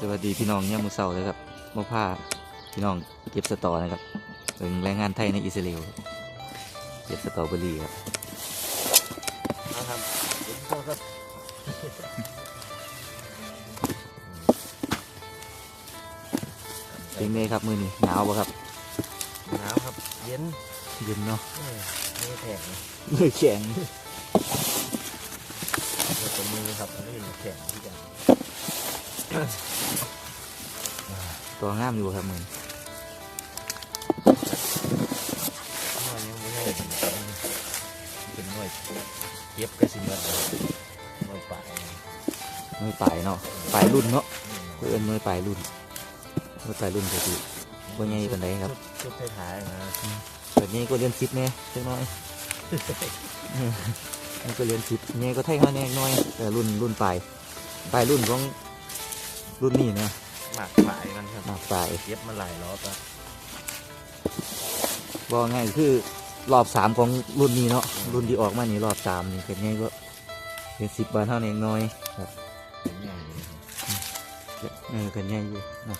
สวัสดีพี่น้องเนี่ยามมือเสาเลยครับมาพาพี่น้องเก็บสตอนะครับเป็นแรงงานไทยในอิสราเอลครับเก็บสตอเบอรี่ครับนะครับเดี๋ยวพ่อครับเป็นไงครับมือนี้หนาวปะครับหนาวครับเย็นเย็นเนาะเออไม่แข็งมือแข็งแล้วก็มือครับไม่เห็นแข็งที่กัน ตัวงามอยู่ครับมือน้อยยังไม่ให้เป็นหน่วยเย็บกระสินแบบหน่วยป่ายมือปลายเนาะปลายรุ่นเนาะอืมเพื่อนมือปลายรุ่นมือปลายรุ่นก็คือบ่ใหญ่ปานใดครับชุดท้ายๆนะแบบนี้ก็เรียนซิปเนี่ยเล็กน้อยนี่ก็เรียนซิปเนี่ยก็ไทยเขาแน่น้อยแต่รุ่นรุ่นปลายปลายรุ่นของ รุ่นนี้นะหมากป่ายมันครับมากปลายเย็บมาหลายรอบแล้วบอกง่ายคือรอบสามของรุ่นนี้เนาะรุ่นที่ออกมานี่รอบสามนี่เป็นไงก็เป็นสิบบาทเท่านั้นเองน้อยครับเป็นใหญ่เลยครับเออเป็นไงอยู่เนาะ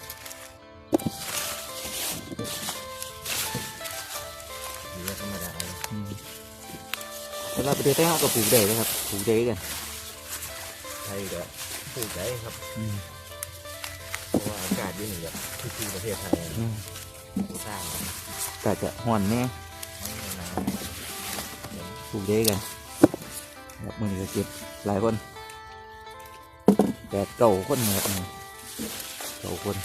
หรือว่าธรรมดาเลยอืมเวลาไปเดินใต้ห้องก็ปลูกได้นะครับปลูกได้กันไทยก็ผูกใจครับอืมเพ ราะว่าอากาศอยี่นี่แบบคือประเทศไทยอืมสร้างแต่จะห่อนแน่ปลูกได้กันแบบมือนี้ก็เก็บหลายคนแปดเก้าคนนะครับอืมเก้าคน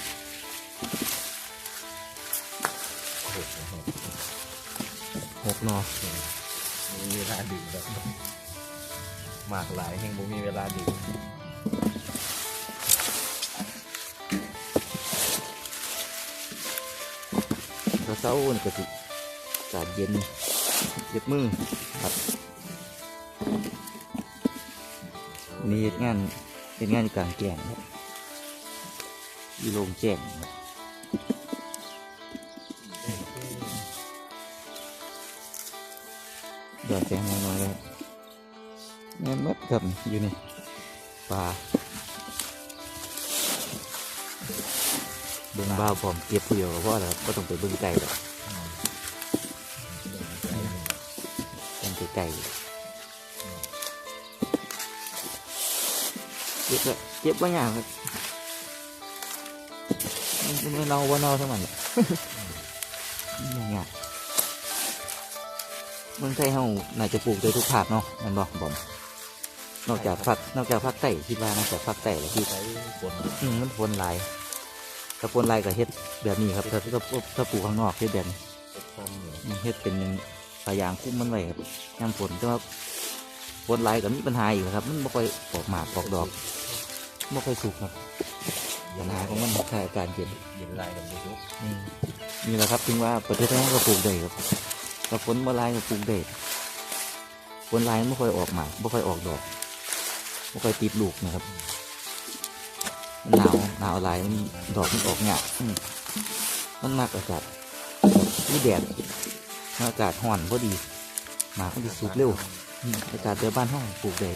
หกนาะมีเวลาดื่มแบบมากหลายแห่งบ่มีเวลาดื่ม เศร้านี่ก็สิอากาศเย็นเย็บมือครับนี่เฮ็ดงานเฮ็ดงานกลางแจ้งครับอยู่โรงแจ้งครับดอดแสงน้อยๆเลยครับแม่นมดครับอยู่นี่ปลา เบิ่งบ้าวพร้อมเก็บผู้เดียวก็พอแล้วครับก็ต้องไปเบิ่งไก่หรอกต้องไปไก่เก็บก็เก็บว่าอย่างครับมันมันเน่าว่าเน่าเท่ามันแหละอย่างเงี้ยเมืองไทยเฮาน่าจะปลูกได้ทุกภาคเนาะแมันบอกบอมนอกจากภาคนอกจากภาคใต้คิดว่านอกจากภาคใต้แล้วที่ใช้ฝนอืมมันปนหลาย ถ้าปนหลายก็เฮ็ดแบบนี้ครับ ถ้าถ้าถ้าปลูกข้างนอกเฮ็ดแบบนี้ตกคอมอยู่อืมเฮ็ดเป็นปลายางคุ้มมันไว้ครับยามฝนแต่ว่าปนหลายก็มีปัญหาอยู่ครับ มันบ่ค่อยออกหมากออกดอกบ่ค่อยสุกครับปัญหาของมันคืออาการเย็นเย็นลายกับยุกอืมนี่แหละครับถึงว่าประเทศไทยเราก็ปลูกได้ครับแต่ฝนมาลายก็ปลูกได้ฝนลายไม่ค่อยออกหมากไม่ค่อยออกดอกไม่ค่อยติดลูกนะครับ มันหนาวหนาวหลายมันดอกมันออกหยาบอืมมันมากอากาศที่แดดอากาศห่อนพอดีหมากมันจะสุกเร็วอืมอากาศเดือบ้านห้องปลูกได้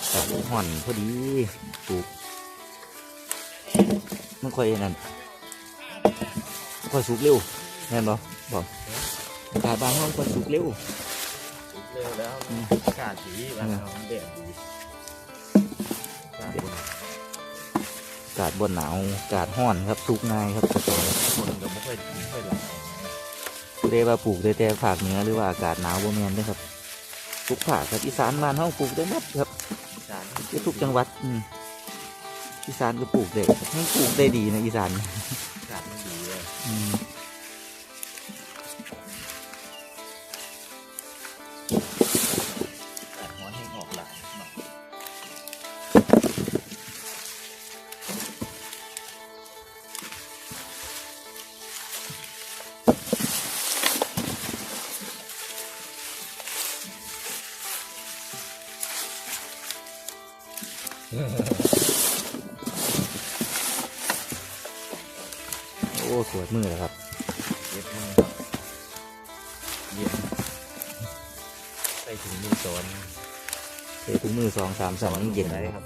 อากาศห่อนพอดีปลูกมันค่อยนั่นค่อยสุกเร็วแน่นบ่บอกอากาศบางห้องค่อยสุกเร็วยุกเร็วแล้วอืมอากาศดีแล้วมันแดดดีอา กาศดีอากาศบนหนาวอากาศห้อนครับสุกง่ายครับกระต่ายฝนก็ไม่ค่อยไม่ค่อยหลายผู้ใดว่าปลูกได้แต่ภาคเหนือหรือว่าอากาศหนาวบ่แม่นเด้อครับทุกภาคครับอีสานบ้านเฮาปลูกได้หมดครับจานทุกจังหวัดอืมอีสานก็ปลูกได้มันปลูกได้ดีนะอีสานอากาศมันดีเลย โอ้สวยมือเลยครับเย็บมือครัเย็บใส่ถุงมือสอนใส่ถุงมือสองสามสองเย็บไลยครับ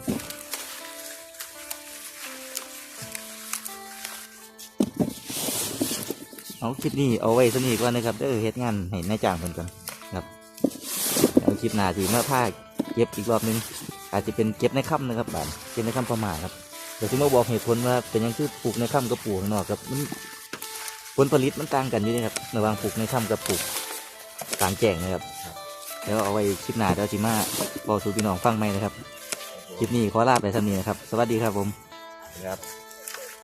เอาคลิปนี้เอาไว้สนิทก่อนนะครับเด้อเฮ็ดงานเห็นายจ้างเพิ่นกันครับ เอาคลิปหน้าสีมาพาเย็บอีกรอบนึง อาจจะเป็นเก็บในค่ำนะครับบานเก็บในค่ำประมาณครับเดี๋ยวสิมาบอกเหตุผลว่าเป็นยังคือปลูกในค่ำกับปลูกข้างนอกครับมันผลผลิตมันต่างกันอยู่นะครับระหว่างปลูกในค่ำกับปลูกกลางแจ้งนะครับแล้วเอาไว้คลิปหน้าเดี๋ยวจิมาบอกสู่พี่น้องฟังไหมนะครับคลิปนี้ขอลาไปทำนี้นะครับ สวัสดีครับผมครับ